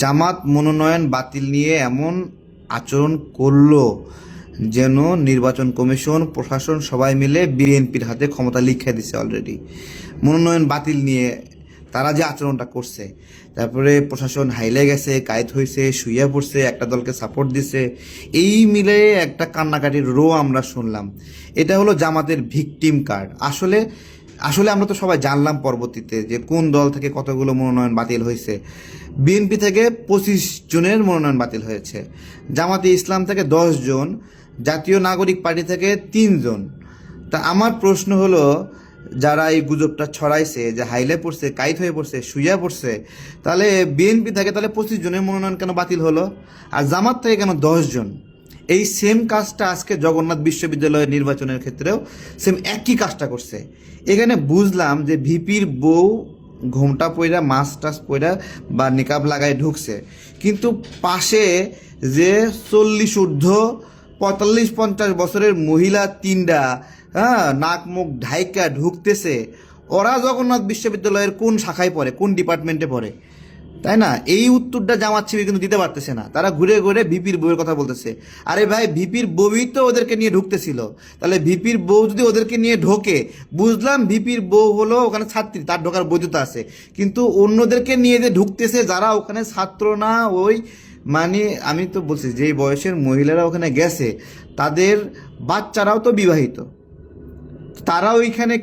জামাত মনোনয়ন বাতিল নিয়ে এমন আচরণ করল যেন নির্বাচন কমিশন, প্রশাসন সবাই মিলে বিএনপির হাতে ক্ষমতা লিখে দিছে অলরেডি মনোনয়ন বাতিল নিয়ে তারা যে আচরণটা করছে, তারপরে প্রশাসন হাইলে গেছে, কায়েত হয়েছে শুইয়া পড়ছে, একটা দলকে সাপোর্ট দিছে, এই মিলে একটা কান্নাকাটির রো আমরা শুনলাম। এটা হলো জামাতের ভিকটিম কার্ড আসলে আসলে আমরা তো সবাই জানলাম পরবর্তীতে যে কোন দল থেকে কতগুলো মনোনয়ন বাতিল হয়েছে। বিএনপি থেকে পঁচিশ জনের মনোনয়ন বাতিল হয়েছে। জামাতে ইসলাম থেকে দশ জন, জাতীয় নাগরিক পার্টি থেকে তিনজন তা আমার প্রশ্ন হলো, যারা এই গুজবটা ছড়াইছে, যে হাইলে পড়ছে, কাইত হয়ে পড়ছে, শুইয়া পড়ছে, তাহলে বিএনপি থেকে তাহলে পঁচিশ জনের মনোনয়ন কেন বাতিল হলো? আর জামাত থেকে কেন দশ জন? এই সেম কাজটা আজকে জগন্নাথ বিশ্ববিদ্যালয়ের নির্বাচনের ক্ষেত্রেও সেম একই কাজটা করছে। এখানে বুঝলাম যে ভিপির বউ ঘোমটা পইরা, মাছ টাস পইরা বা নিকাব লাগায় ঢুকছে। কিন্তু পাশে যে চল্লিশ ঊর্ধ্ব পঁয়তাল্লিশ পঞ্চাশ বছরের মহিলা তিনটা হ্যাঁ নাক মুখ ঢাইকা ঢুকতেছে, ওরা জগন্নাথ বিশ্ববিদ্যালয়ের কোন শাখায় পড়ে, কোন ডিপার্টমেন্টে পড়ে? তাই না? এই উত্তরটা জামাত শিবির কিন্তু দিতে পারতেছে না। তারা ঘুরে ঘুরে ভিপির বউয়ের কথা বলতেছে। আরে ভাই, ভিপির বউই তো ওদেরকে নিয়ে ঢুকতেছিল। তাহলে ভিপির বউ যদি ওদেরকে নিয়ে ঢোকে, বুঝলাম ভিপির বউ হলো ওখানে ছাত্রী, তার ঢোকার বৈধতা আছে। কিন্তু অন্যদেরকে নিয়ে যে ঢুকতেছে, যারা ওখানে ছাত্র না, ওই মানে আমি তো বলছি যে বয়সের মহিলারা ওখানে গেছে, তাদের বাচ্চারাও তো বিবাহিত। তারা ওইখানে